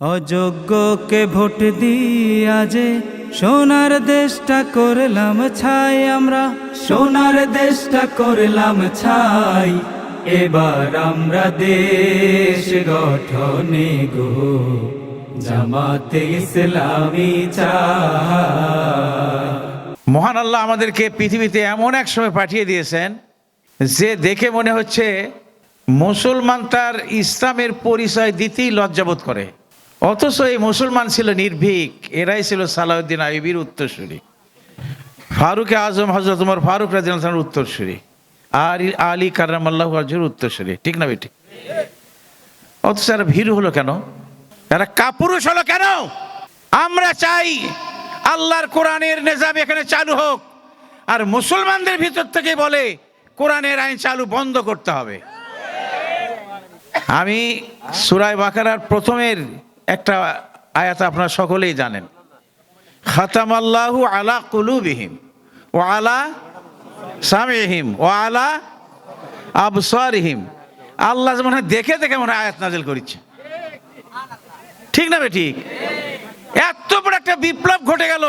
অযোগ্যকে vote দিয়া যে সোনার দেশটা করলাম ছাই আমরা। সোনার দেশটা করলাম ছাই এবার আমরা দেশ গঠনে গো। জামাতে ইসলামী মহান আল্লাহ আমাদেরকে পৃথিবীতে এমন এক সময় পাঠিয়ে দিয়েছেন যে দেখে মনে হচ্ছে মুসলমান তার ইসলামের পরিচয় দিতেই লজ্জাবোধ করে। অথচ এই মুসলমান ছিল নির্ভীক, এরাই ছিল সালাউদ্দিন আইবির উত্তরসূরি। ফারুক আজম হজরত উমর ফারুক রাজিনের উত্তরসূরি। আর আলী কারামাল্লাহ আজুর উত্তরসূরি। ঠিক না বেটি? অথচ এরা ভীরু হলো কেন? এরা কাপুরুষ হলো কেন? আমরা চাই আল্লাহর কোরআনের নিজাম এখানে চালু হোক। আর মুসলমানদের ভিতর থেকে বলে, কোরআনের আইন চালু বন্ধ করতে হবে। আমি সুরায় বাকারার প্রথমের একটা আয়াত আপনারা সকলেই জানেন। খাতাম আল্লাহু আলা কুলুবিহিম ও আলা সামিহিম ও আলা আবসারিহিম। আল্লাহ মনে হয় দেখে দেখে মনে আয়াত নাজিল করিচ্ছে ঠিক না ঠিক? এত বড় একটা বিপ্লব ঘটে গেল।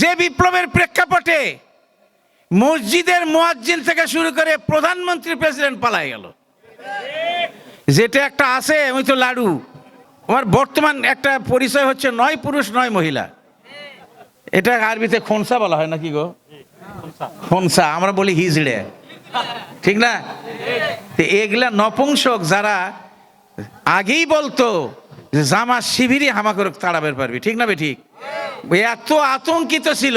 যে বিপ্লবের প্রেক্ষাপটে মসজিদের মোয়াজ্জিন থেকে শুরু করে প্রধানমন্ত্রী প্রেসিডেন্ট পালাই গেল। যেটা একটা আছে, ওই তো লাডু। আমার বর্তমান একটা পরিচয় হচ্ছে নয় পুরুষ, নয় মহিলা। এটা আরবিতে খনসা বলা হয় নাকি গো? খনসা। আমরা বলি হিজড়ে। ঠিক না? এগুলা নপুংসক যারা আগেই বলতো জামা শিবিরই হামা করে তাড়াবের পারবি। ঠিক না বে ঠিক? এত আতঙ্কিত ছিল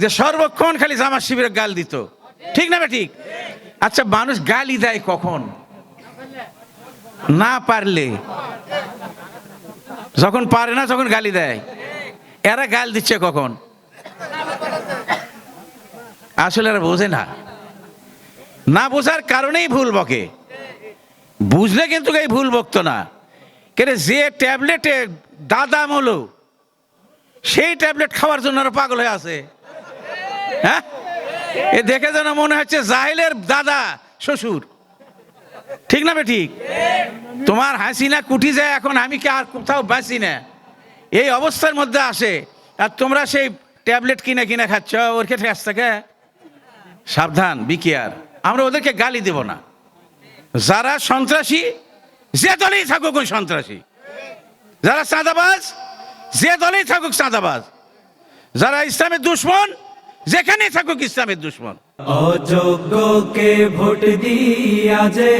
যে সর্বক্ষণ খালি জামা শিবিরের গাল দিত। ঠিক না বে ঠিক? আচ্ছা মানুষ গালি দেয় কখন? না পারলে। যখন পারে না, তখন গালি দেয়। এরা গাল দিচ্ছে কখন? আসলে এরা বোঝে না। না বোঝার কারণেই ভুল বকে। বুঝলে কিন্তু এই ভুল বকতো না। কেন যে ট্যাবলেটে দাদা হলো সেই ট্যাবলেট খাওয়ার জন্য আরও পাগল হয়ে আছে। হ্যাঁ? এ দেখে যেন মনে হচ্ছে জাহিলের দাদা, শ্বশুর। ঠিক না বে ঠিক? তোমার হাসি না কুটি যায় এখন, আমি কি আর কোথাও বাঁচি না? এই অবস্থার মধ্যে আসে, আর তোমরা সেই ট্যাবলেট কিনে কিনে খাচ্ছ, ওর কাছে কাছ থেকে সাবধান বিকিয়ার আমরা ওদেরকে গালি দেব না। যারা সন্ত্রাসী, যে দলেই থাকুক ওই সন্ত্রাসী। যারা চাঁদাবাজ, যে দলেই থাকুক চাঁদাবাজ। যারা ইসলামের দুশ্মন যেখানেই থাকুক ইসলামের দুশ্মন। অযোগ্যকে ভোট দিয়া যে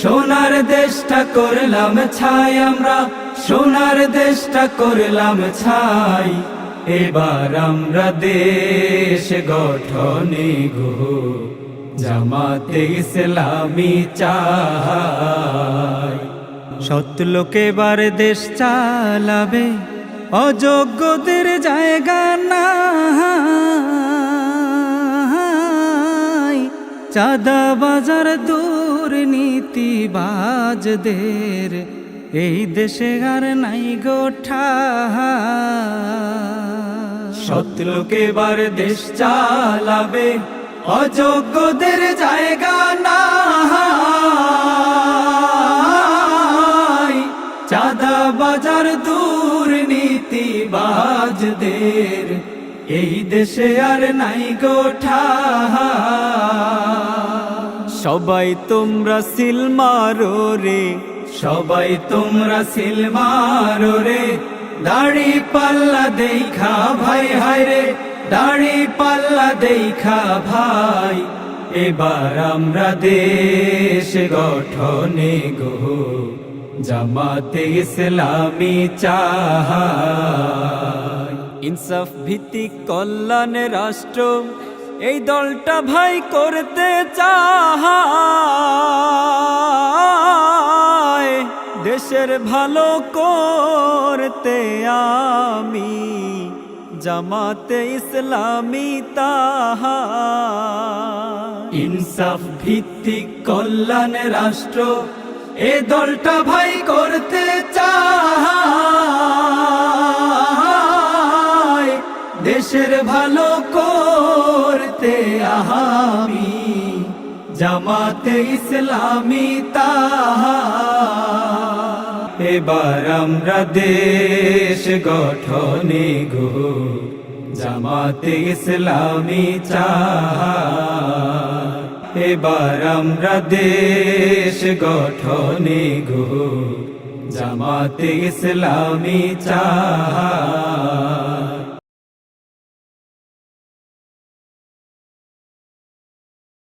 সোনার দেশটা করলাম ছাই আমরা, সোনার দেশটা করলাম ছাই। এবার আমরা দেশ গঠনে গো জামাতে ইসলামী চাই। সৎ লোক দেশ চালাবে, অযোগ্যদের জায়গা না চাঁদা বাজার দুর্নীতিবাজদের এই দেশে আর নাই গোঠা সৎ বার দেশ চালাবে, অযোগ্যদের জায়গা না চাঁদা বাজার দুর্নীতিবাজদের এই দেশে আর নাই গোঠা সবাই তোমরা সিল মারো রে। সবাই তোমরা সিল মারো রে। দাড়ি পাল্লা দেখা ভাই, হায় রে। দাড়ি পাল্লা দেখা ভাই। এবার আমরা দেশ গঠনে গো। জামাতে ইসলামী চাহাই। ইনসাফ ভিত্তিক কল্যাণ রাষ্ট্র। এই দলটা ভাই করতে চাহায় দেশের ভালো করতে আমি, জামাতে ইসলামী তাহা ইনসাফ ভিত্তিক কল্যাণ রাষ্ট্র, এ দলটা ভাই জামাতে ইসলামী এবার আমরা দেশ গঠনে গো জামাতে ইসলামী এবার আমরা দেশ গঠনে গো জামাতে ইসলামী চাই